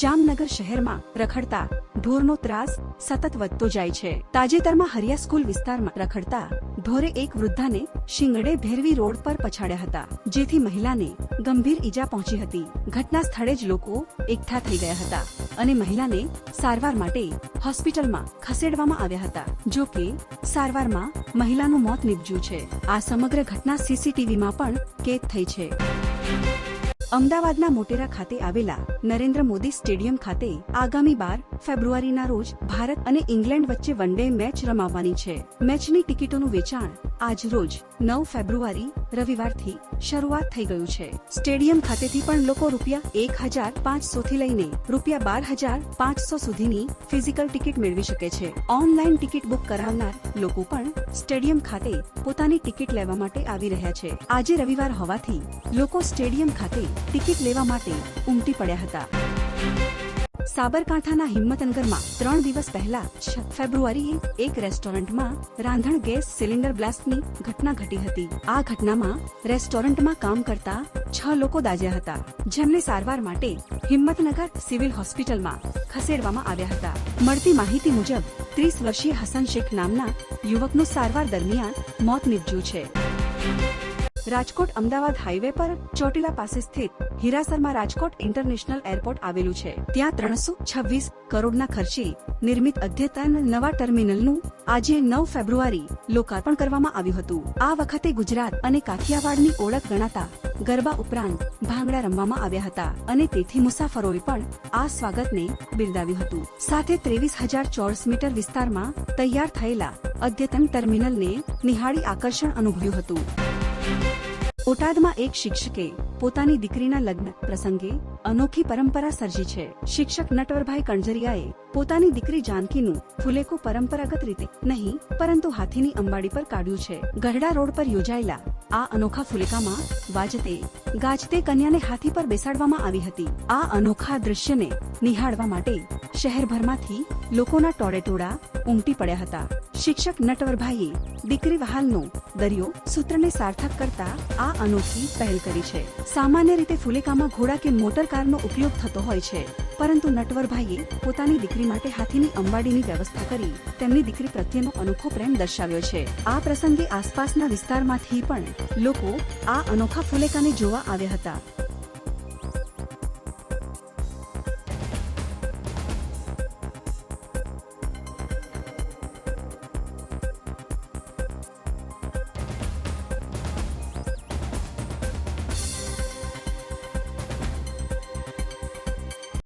જામનગર શહેરમાં રખડતા ઢોરનો ત્રાસ સતત વધતો જાય છે. તાજેતરમાં હરિયા સ્કૂલ વિસ્તારમાં રખડતા ઢોરે એક વૃદ્ધાને શિંગડે ભેરવી રોડ પર પછાડ્યા હતા, જેથી મહિલાને ગંભીર ઈજા પહોંચી હતી. ઘટના સ્થળે જ લોકો એકઠા થઈ ગયા હતા અને મહિલાને સારવાર માટે હોસ્પિટલમાં ખસેડવામાં આવ્યા હતા. જો કે, સારવારમાં મહિલાનું મોત નીપજ્યું છે. આ સમગ્ર ઘટના સીસીટીવીમાં પણ કેદ થઈ છે. અમદાવાદના મોટેરા ખાતે આવેલા નરેન્દ્ર મોદી સ્ટેડિયમ ખાતે આગામી બાર ફેબ્રુઆરીના રોજ ભારત અને ઇંગ્લેન્ડ વચ્ચે વન ડે મેચ રમાવવાની છે. મેચની ટિકિટોનું વેચાણ આજ રોજ નવ ફેબ્રુઆરી, રવિવારથી શરૂઆત થઈ ગયું છે. સ્ટેડિયમ ખાતેથી પણ લોકો રૂપિયા એક હજાર પાંચસો થી લઈને રૂપિયા બાર હજાર પાંચસો સુધીની ફિઝિકલ ટિકિટ મેળવી શકે છે. ઓનલાઈન ટિકિટ બુક કરાવનાર લોકો પણ સ્ટેડિયમ ખાતે પોતાની ટિકિટ લેવા માટે આવી રહ્યા છે. આજે રવિવાર હોવાથી લોકો સ્ટેડિયમ ખાતે ટિકિટ લેવા માટે ઉમટી પડ્યા હતા. સાબરકાંઠાના હિંમતનગરમાં ત્રણ દિવસ પહેલા છ ફેબ્રુઆરીએ એક રેસ્ટોરન્ટમાં રાંધણ ગેસ સિલિન્ડર બ્લાસ્ટની ઘટના ઘટી હતી. આ ઘટનામાં રેસ્ટોરન્ટમાં કામ કરતા છ લોકો દાઝ્યા હતા, જેમને સારવાર માટે હિંમતનગર સિવિલ હોસ્પિટલમાં ખસેડવામાં આવ્યા હતા. મળતી માહિતી મુજબ, ત્રીસ વર્ષીય હસન શેખ નામના યુવકનું સારવાર દરમિયાન મોત નીપજ્યું છે. રાજકોટ અમદાવાદ હાઈવે પર ચોટીલા પાસે સ્થિત હીરાસરમાં રાજકોટ ઇન્ટરનેશનલ એરપોર્ટ આવેલું છે. ત્યાં ત્રણસો છવ્વીસ કરોડના ખર્ચે નિર્મિત અદ્યતન નવા ટર્મિનલનું આજે નવ ફેબ્રુઆરી લોકાર્પણ કરવામાં આવ્યું હતું. આ વખતે ગુજરાત અને કાઠિયાવાડની ઓળખ ગણાતા ગરબા ઉપરાંત ભાંગડા રમવામાં આવ્યા હતા અને તેથી મુસાફરોએ પણ આ સ્વાગતને બિરદાવ્યું હતું. સાથે ત્રેવીસ હજાર ચોરસ મીટર વિસ્તારમાં તૈયાર થયેલા અદ્યતન ટર્મિનલને નિહાળી આકર્ષણ અનુભવ્યું હતું. બોટાદમાં એક શિક્ષકે પોતાની દીકરીના લગ્ન પ્રસંગે અનોખી પરંપરા સર્જી છે. શિક્ષક નટવરભાઈ કણજરિયાએ પોતાની દીકરી જાનકીનું ફુલેકું પરંપરાગત રીતે નહીં, પરંતુ હાથીની અંબાડી પર કાઢ્યું છે. ગઢડા રોડ પર યોજાયેલા આ અનોખા ફુલેકામાં વાજતે, ગાજતે કન્યાને હાથી પર બેસાડવામાં આવી હતી. આ અનોખા દૃશ્યને નિહાળવા માટે શહેરભરમાંથી લોકોના ટોળેટોળા ઉમટી પડ્યા હતા. શિક્ષક નટવરભાઈએ દીકરી વહાલનો દરિયો સૂત્રને સાર્થક કરતા આ અનોખી પહેલ કરી છે. સામાન્ય રીતે ફુલેકામાં ઘોડા કે મોટર કારનો ઉપયોગ થતો હોય છે, પરંતુ નટવરભાઈએ પોતાની દીકરી માટે હાથીની અંબાડીની વ્યવસ્થા કરી તેમની દીકરી પ્રત્યેનો અનોખો પ્રેમ દર્શાવ્યો છે. આ પ્રસંગે આસપાસના વિસ્તારમાંથી પણ લોકો આ અનોખા ફુલેકાને જોવા આવ્યા હતા.